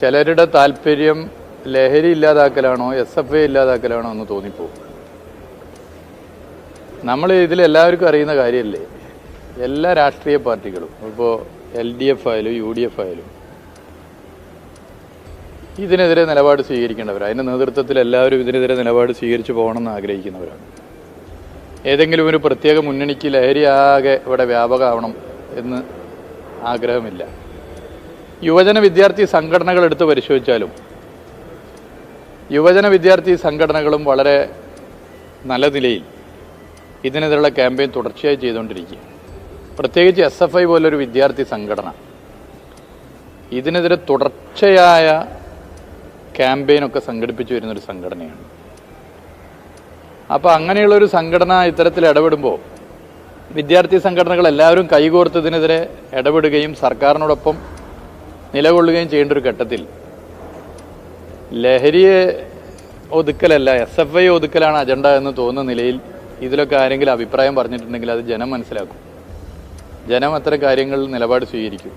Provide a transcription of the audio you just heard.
ചിലരുടെ താല്പര്യം ലഹരി ഇല്ലാതാക്കലാണോ എസ് എഫ് ഐ ഇല്ലാതാക്കലാണോ എന്ന് തോന്നിപ്പോവും നമ്മൾ ഇതിൽ എല്ലാവർക്കും അറിയുന്ന കാര്യമല്ലേ? എല്ലാ രാഷ്ട്രീയ പാർട്ടികളും ഇപ്പോൾ എൽ ഡി എഫ് ആയാലും യു ഡി എഫ് ആയാലും ഇതിനെതിരെ നിലപാട് സ്വീകരിക്കേണ്ടവർ അതിന്റെ നേതൃത്വത്തിൽ എല്ലാവരും ഇതിനെതിരെ നിലപാട് സ്വീകരിച്ചു പോകണമെന്ന് ആഗ്രഹിക്കുന്നവരാണ്. ഏതെങ്കിലും ഒരു പ്രത്യേക മുന്നണിക്ക് ലഹരി ആകെ ഇവിടെ വ്യാപകമാവണം എന്ന് ആഗ്രഹമില്ല. യുവജന വിദ്യാർത്ഥി സംഘടനകൾ എടുത്ത് പരിശോധിച്ചാലും യുവജന വിദ്യാർത്ഥി സംഘടനകളും വളരെ നല്ല നിലയിൽ ഇതിനെതിരെയുള്ള ക്യാമ്പയിൻ തുടർച്ചയായി ചെയ്തുകൊണ്ടിരിക്കുക പ്രത്യേകിച്ച് എസ് എഫ് ഐ പോലൊരു വിദ്യാർത്ഥി സംഘടന ഇതിനെതിരെ തുടർച്ചയായ ക്യാമ്പയിനൊക്കെ സംഘടിപ്പിച്ചു വരുന്നൊരു സംഘടനയാണ്. അപ്പോൾ അങ്ങനെയുള്ളൊരു സംഘടന ഇത്തരത്തിൽ ഇടപെടുമ്പോൾ വിദ്യാർത്ഥി സംഘടനകൾ എല്ലാവരും കൈകോർത്തതിനെതിരെ ഇടപെടുകയും സർക്കാരിനോടൊപ്പം നിലകൊള്ളുകയും ചെയ്യേണ്ട ഒരു ഘട്ടത്തിൽ ലഹരിയെ ഒതുക്കലല്ല എസ് എഫ് ഐ ഒതുക്കലാണ് അജണ്ട എന്ന് തോന്നുന്ന നിലയിൽ ഇതിലൊക്കെ ആരെങ്കിലും അഭിപ്രായം പറഞ്ഞിട്ടുണ്ടെങ്കിൽ അത് ജനം മനസ്സിലാക്കും. ജനം അത്തരം കാര്യങ്ങളിൽ നിലപാട് സ്വീകരിക്കും.